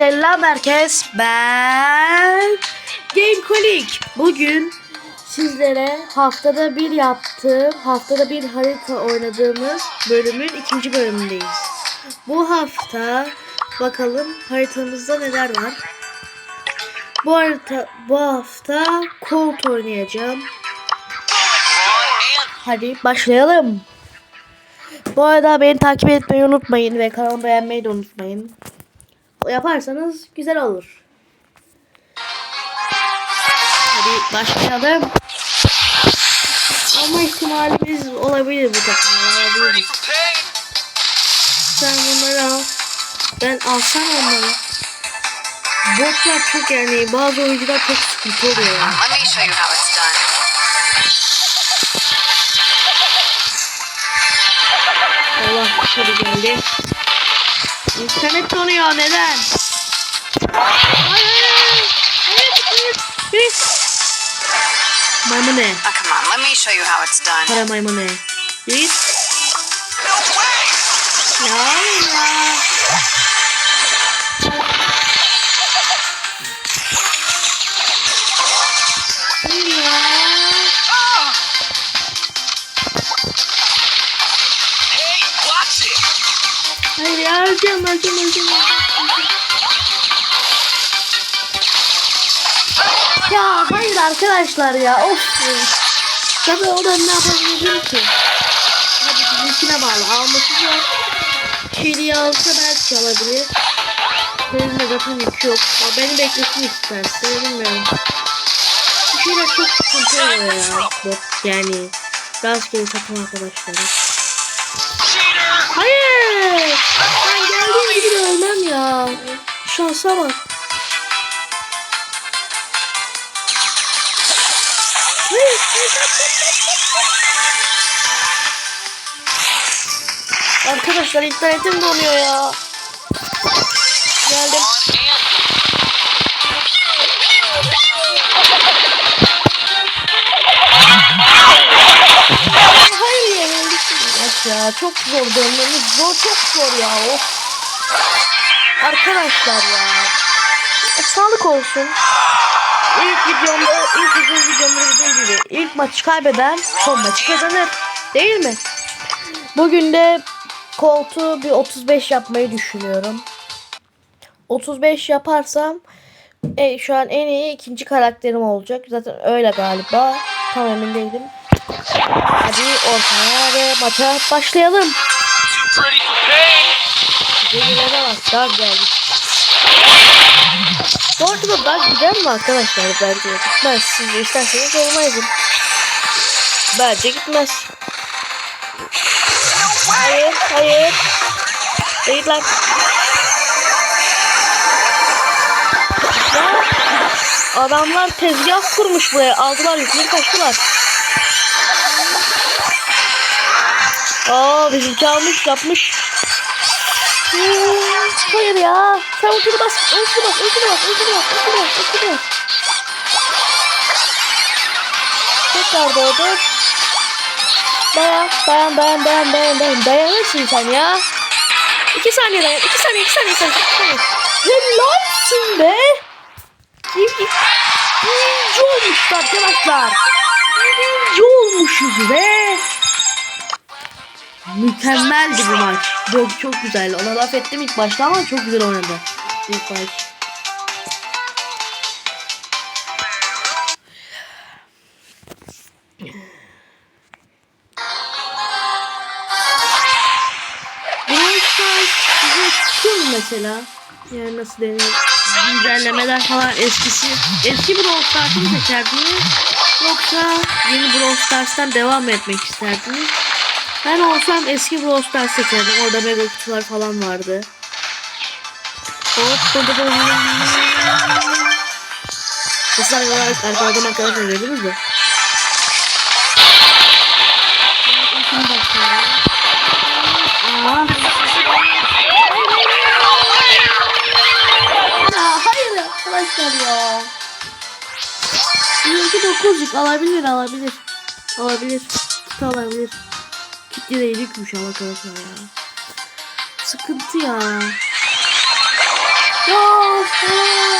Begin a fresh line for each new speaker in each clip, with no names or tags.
Selam herkes. Ben Gamekolik. Bugün sizlere haftada bir yaptığım, haftada bir harita oynadığımız bölümün ikinci bölümündeyiz. Bu hafta bakalım haritamızda neler var. Bu harita bu hafta Colt oynayacağım. Hadi başlayalım. Bu arada beni takip etmeyi unutmayın ve kanalımı beğenmeyi de unutmayın. Yaparsanız güzel olur. Hadi başlayalım. Ama ihtimalimiz olabilir bu takımda. Olabilir. Sen bunları al. Ben alsam onları. Botlar çok yani bazı oyuncular çok sıkıntı oluyor yani. Allah dışarı geldi. İnternet donuyor neden? Evet. Maymune.
Oh, come on. Let me show you how it's done.
Para maymune. Git. Ya ya. Ya. Öleceğim öleceğim öleceğim. Ya hayır arkadaşlar ya of. Tabii oradan ne yapabilirim ki? Hadi bizimkine bağlı alması zor. Şeliği alsa belki alabilir. Benim de zaten yük yok. Ama beni beklesin isterse bilmiyorum. Bu şeyler çok sıkıntı oluyor ya. Bot yani. Rastgele takım arkadaşları. Hayır. Gibi de ölmem ya. Şansa bak. Arkadaşlar internetim donuyor ya. Geldim. Hayır yenildik. Ya çok zor dönmemiz zor çok zor ya. Of. Arkadaşlar ya. E, sağlık olsun. İlk videomda, ilk uzun videomda dediğim gibi ilk maçı kaybeden son maçı kazanır. Değil mi? Bugün de koltuğu bir 35 yapmayı düşünüyorum. 35 yaparsam e, şu an en iyi ikinci karakterim olacak. Zaten öyle galiba. Tam emin değilim. Hadi ortaya ve maça başlayalım.
Too pretty for pain!
Gelilere bak. Dar. Bu arada dar gider mi arkadaşlar bence? Gitmez. Siz de isterseniz olmayın. Bence gitmez. Hayır, hayır. Değil lan. Adamlar tezgah kurmuş buraya. Aldılar yükleri kaçtılar. Aa bizimki almış yapmış. Hayır ya. Sen ultini bas. Ultini bas. Ultini bas. Ultini bas. Ultini bas. Ultini bas. Tekrar doğdu. Dayan. Dayan. Dayan. Dayan. Dayan. Dayan. Dayanırsın sen ya. İki saniye dayan. İki saniye. iki saniye. iki saniye. Helalsin be. Birinci olmuştu arkadaşlar. Birinci olmuşuz be. Mükemmeldi bu maç. Çok çok güzel. Ona laf ettim ilk başta ama çok güzel oynadı. İlk maç. Mesela? Yani nasıl denir? Güncellemeler falan eskisi. Eski Brawl Stars'ı seçerdiniz? Yoksa yeni Brawl Stars'tan devam etmek isterdiniz? Ben olsam eski Brawl Stars seçerdim. Orada mega kutular falan vardı. Hop burada da Nasıl arkadaşlar arkadan arkadaşlar gördünüz mü? Hayır arkadaşlar ya. 29'luk alabilir alabilir. Alabilir. Kutu alabilir. Kitle de yedikmiş ama arkadaşlar ya. Sıkıntı ya. Ya. ya.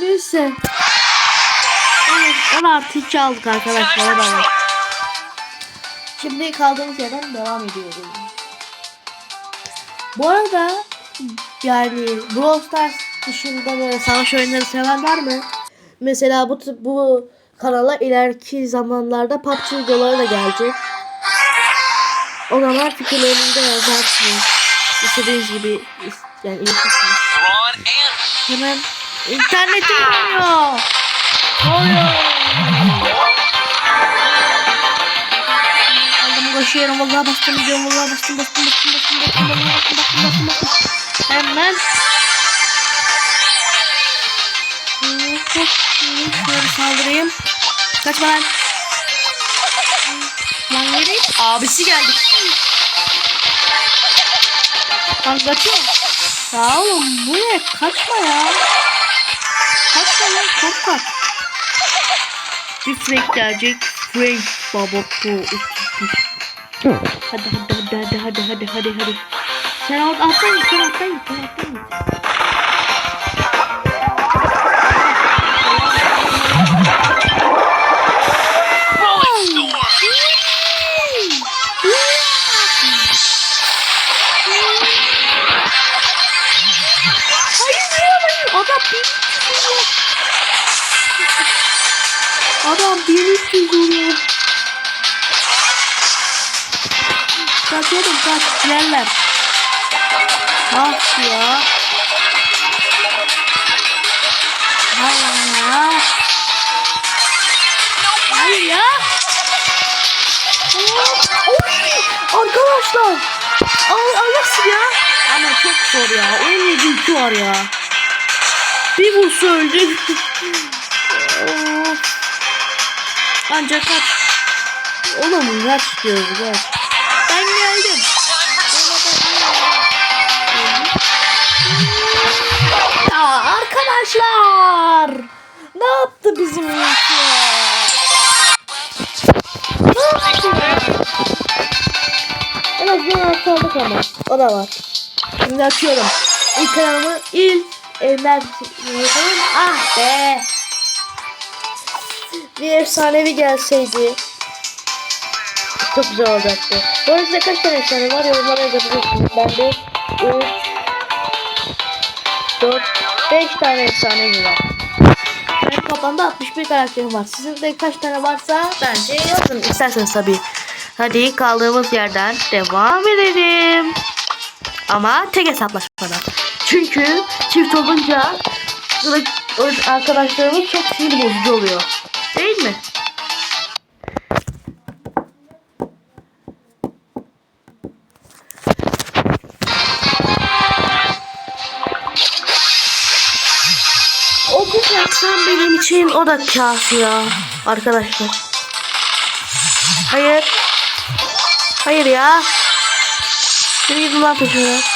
Neyse. Evet, 10 artı 2 aldık arkadaşlar.
Trouble.
Şimdi kaldığımız yerden devam ediyoruz. Bu arada yani Brawl Stars dışında böyle savaş oyunları seven var mı? Mesela bu bu kanala ileriki zamanlarda PUBG videoları da gelecek. Oralar fikirlerinde yazarsınız. İstediğiniz gibi yani iletirsiniz. Hemen internetim oluyor. Oluyor. Aldım koşuyorum. Vallahi bastım diyorum. Vallahi bastım bastım bastım bastım bastım vallahi bastım bastım bastım bastım. Hemen. Şöyle saldırayım. Kaçma lan. Lan yürü. Abisi geldi. Lan kaçıyor. Ya oğlum bu ne? Kaçma ya. Kaçma lan korkak. Bir Frank gelecek. Frank baba bu. Hadi hadi hadi hadi hadi hadi hadi. Sen alttan git sen alttan git sen alttan git. Adam bir vuruyor. Kaç oğlum kaç yerler. Ah ya. Hayır ya. Hayır ya. Oy! Arkadaşlar. Al, al nasıl ya? Ama çok zor ya. 17 2 var ya. Bir vursa öldü. Ancak kaç. Oğlum kaç diyoruz kaç. Ben geldim. Ya arkadaşlar. Ne yaptı bizim ülke? Ne yaptı ya? En azından artık ama. O da var. Şimdi açıyorum. İlk kanalımı ilk evler Ah be. Bir efsanevi gelseydi. Çok güzel olacaktı. Bu arada kaç tane efsane var yorumlara yazabilirsiniz. Bende 3 4 5 tane efsanevi var. Benim toplamda 61 karakterim var. Sizin de kaç tane varsa bence yazın isterseniz tabii. Hadi kaldığımız yerden devam edelim. Ama tek hesaplaşmadan. Çünkü çift olunca arkadaşlarımız çok sinir bozucu oluyor. Değil mi? O bu yapsam benim için o da kafi ya arkadaşlar. Hayır. Hayır ya. Gidin lan peşine.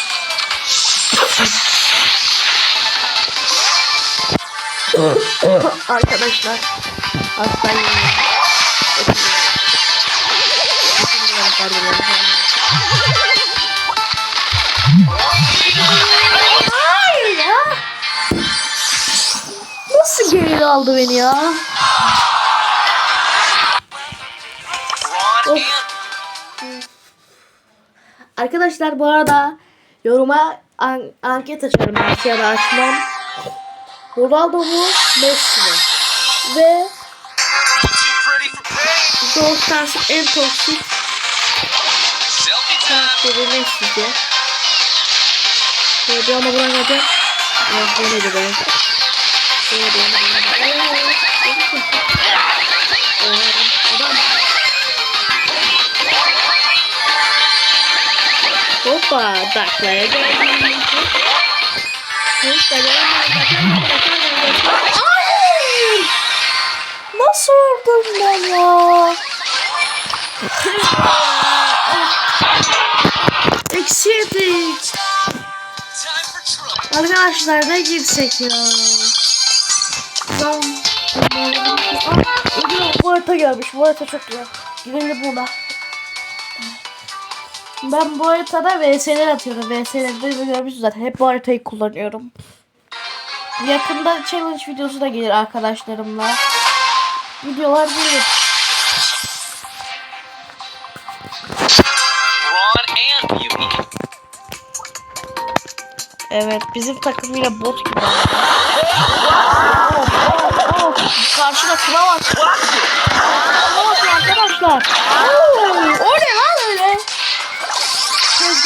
Arkadaşlar. Ya. Nasıl geri aldı beni ya? Arkadaşlar bu arada yoruma an- anket açarım ya da açmam. Ronaldo mu? Messi mi? Ve Brawl Stars'ın en toksik karakteri Messi'de. Böyle bir ama buna kadar Yok bu neydi be? Hoppa, back leg. Hayır! Nasıl öldüm ben ya? Eksi yedik. Arkadaşlar ne girsek ya? Aa, bu harita gelmiş. Bu harita çok güzel. Girelim buna. Ben bu haritada VS'ler atıyorum. VS'lerde de görmüşsünüz zaten. Hep bu haritayı kullanıyorum. Yakında challenge videosu da gelir arkadaşlarımla. Videolar gelir. Evet bizim takım yine bot gibi. Karşıda kıra var. Var arkadaşlar. Oo, o ne?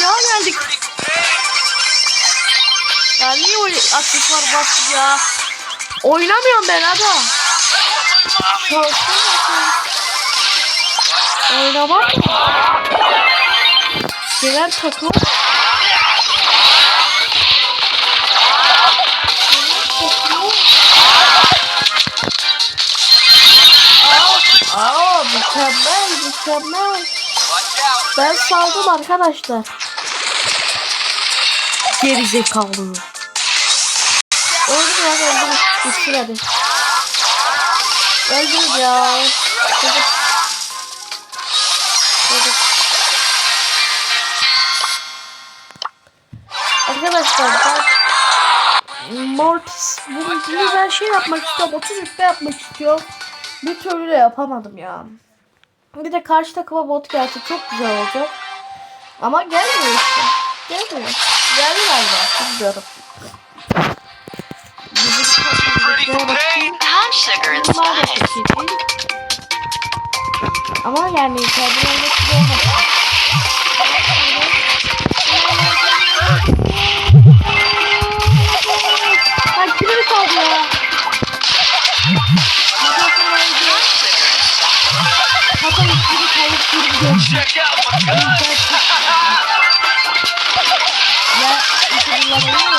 Tezgaha geldik. Ya niye öyle aksesuar bastık ya? Oynamıyorum ben. Şanslı Oynamak mı? Gelen takım. Aa, mükemmel mükemmel. Ben saldım arkadaşlar. Geri zekalı. Öldür ya öldür. Gitsin hadi. Öldür ya. Çocuk. Çocuk. Arkadaşlar ben Mortis bunu ben şey yapmak istiyorum 30 rütbe yapmak istiyorum bir türlü de yapamadım ya bir de karşı takıma bot gelse çok güzel olacak ama gelmiyor işte gelmiyor Geldi galiba. Bilmiyorum. Ama yani kendim öyle şey olmadı.
Check out my gun!
Lovely.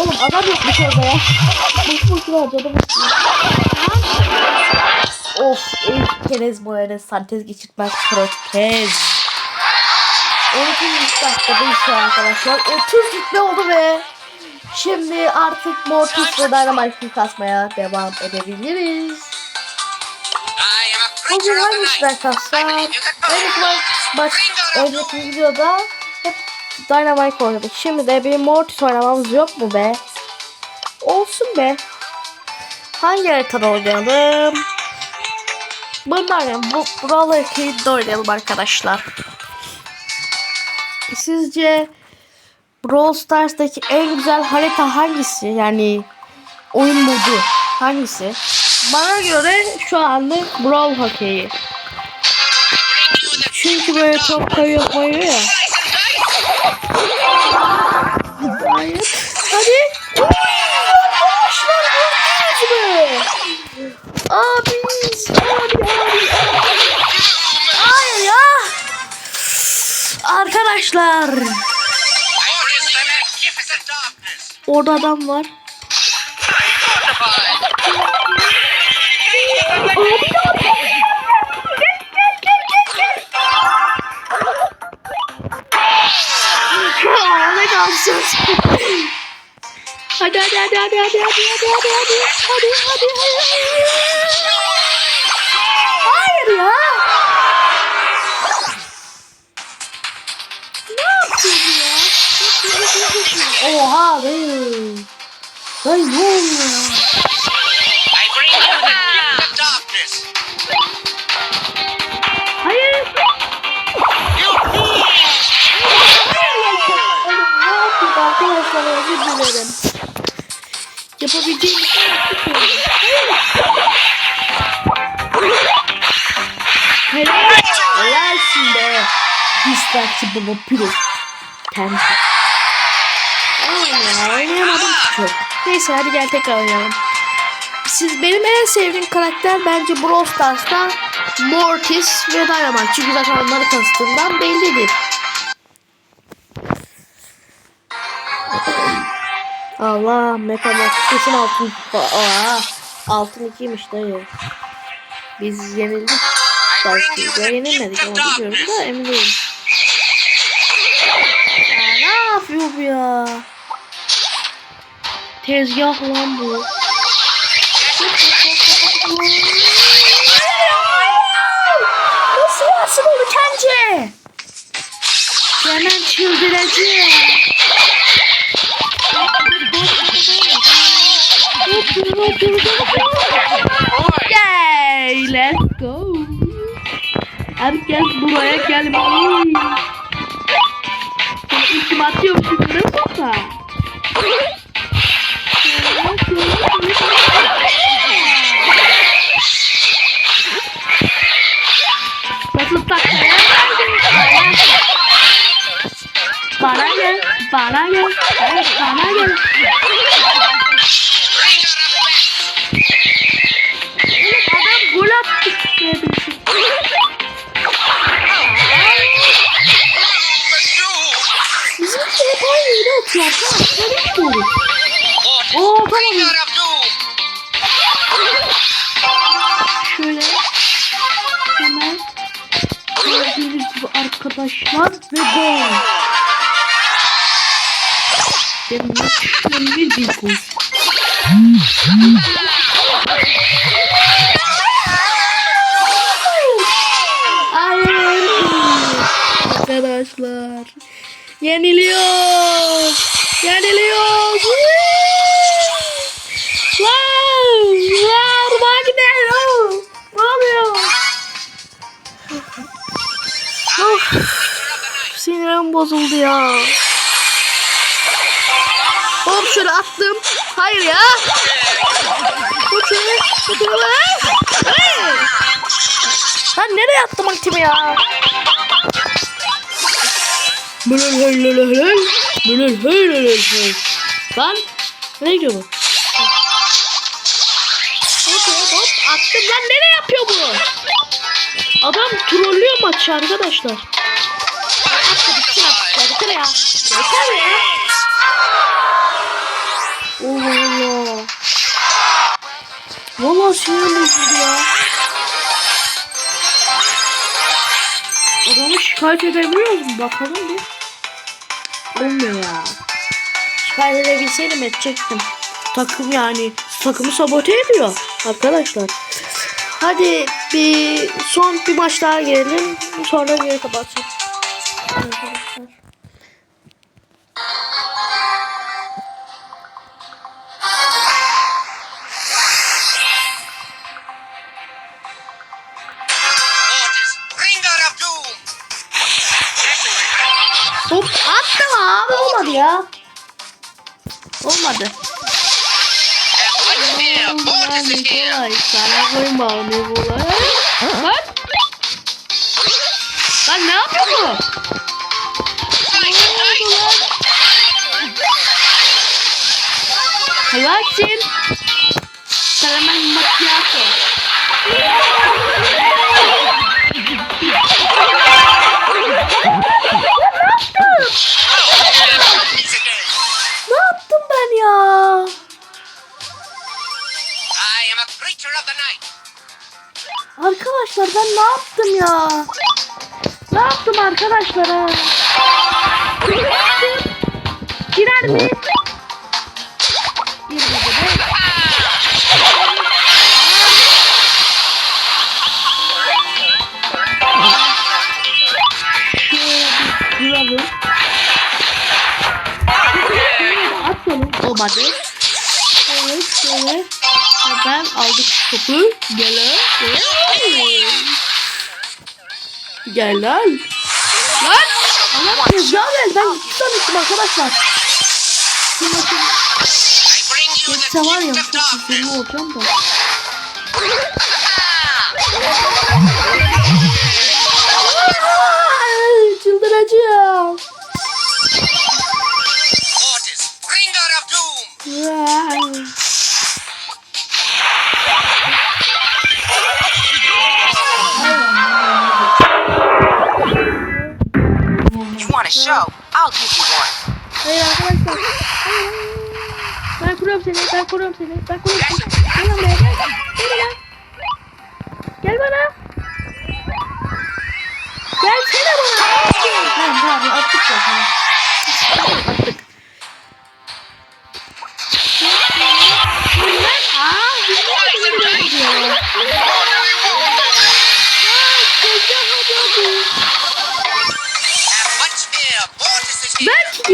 Oğlum adam yokmuş orada ya. Boş boş var canım. of ilk kez bu arada santez geçirtmez protez. 12. dakikada işte arkadaşlar. 30 gitme oldu be. Şimdi artık Mortis ve Dynamite'i kasmaya devam edebiliriz. Bugün
hangisine
kassam? Evet maç, maç önceki videoda hep Dynamite oynadık. Şimdi de bir Mortis oynamamız yok mu be? Olsun be. Hangi haritada oynayalım? Bunlar yani bu Brawler Kid'de oynayalım arkadaşlar. Sizce Brawl Stars'taki en güzel harita hangisi? Yani oyun modu hangisi? Bana göre şu anlık Brawl Hockey'i. Çünkü böyle çok kayıyor koyuyor ya. Hayır. Hadi. Arkadaşlar gördünüz mü? Abi, abi, abi, abi. Hayır ya. Arkadaşlar. Orada adam var. Ne Hadi hadi hadi hadi hadi hadi hadi hadi hadi hadi hadi hadi Hayır ya. Ne yapıyorsun ya? Oha dayı. Dayı ne oluyor?
I
Yapabileceğim bir şey ya. Helal. Helalsin be. Dislike baba piro. Temsil. Aynen ya oynayamadım çok. Neyse hadi gel tekrar oynayalım. Siz benim en sevdiğim karakter bence Brawl Stars'ta Mortis ve Dynamite. Çünkü zaten onları kastığından bellidir. Allah Metamorphos'un altın Aa, altın ikiymiş dayı. Biz yenildik. Belki de yenilmedik ama biliyorum da emin değilim. Aa, ne yapıyor bu ya? Tezgah lan bu. Nasıl yansın onu kence? Hemen çıldıracağım. Okay, let's go. Herkes buraya gelmeli. Sana ultim atıyorum şimdi Hiç doğru.
What?
Oo tamam. Şöyle. Hemen. Gördüğünüz gibi arkadaşlar. Ve gol. Mükemmel bir. Hayır. Arkadaşlar. Yeniliyor. Yeniliyor. Wow! Wow! Magnet! Oh! Ne oluyor? Of! Sinirim bozuldu ya. Hop şöyle attım. Hayır ya. Bu şöyle. Hey! Ben nereye attım aktimi ya? Lan ne gidiyor bu? Hop hop hop attım lan nereye yapıyor bu? Adam trollüyor maçı arkadaşlar. Attı bitsin artık yeter ya. Yeter ya. Allah Allah. Valla sinirim bozuldu ya. Şikayet edebiliyoruz mu? Bakalım bir. Olmuyor ya. Şikayet edebilseydim edecektim. Takım yani takımı sabote ediyor arkadaşlar. Hadi bir son bir maç daha girelim. Sonra geri kapatacağım. Ya. Olmadı. Nikolay sana koyma Nikolay. Lan. Lan ne yapıyor? Yaptım? Girer mi? Atalım. Olmadı. Evet şöyle. Hemen aldık topu. Gel lan. Gel lan. Lan! Allah rüzgar ver. Ben iki tanıştım arkadaşlar. Şimdi
bakayım.
Geçse var ya. Çok güzel olacağım da. Çıldıracağım.
Wow.
A show, I'll give you one.
Hayır arkadaşlar. Hayır. Ben kuruyorum seni. Ben kuruyorum seni. Ben kuruyorum seni. Gel lan buraya gel. Gel lan. Gel bana. Gelsene bana. Tamam tamam attık ya tamam. Attık. Aa, bilmiyorum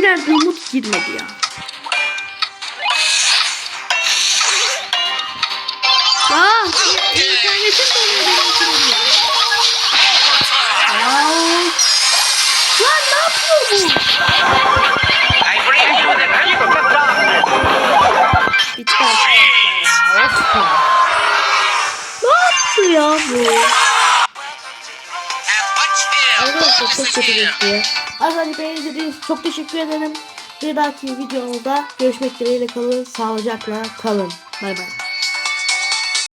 girerdi Umut girmedi ya. Aa, internetim donuyor. Aa, Lan ne yapıyor bu? Bitti. Ne yaptı ya bu?
Mortis
çok kötü
here.
Arkadaşlar beni izlediğiniz çok teşekkür ederim. Bir dahaki videomuzda görüşmek dileğiyle kalın. Sağlıcakla kalın. Bay bay.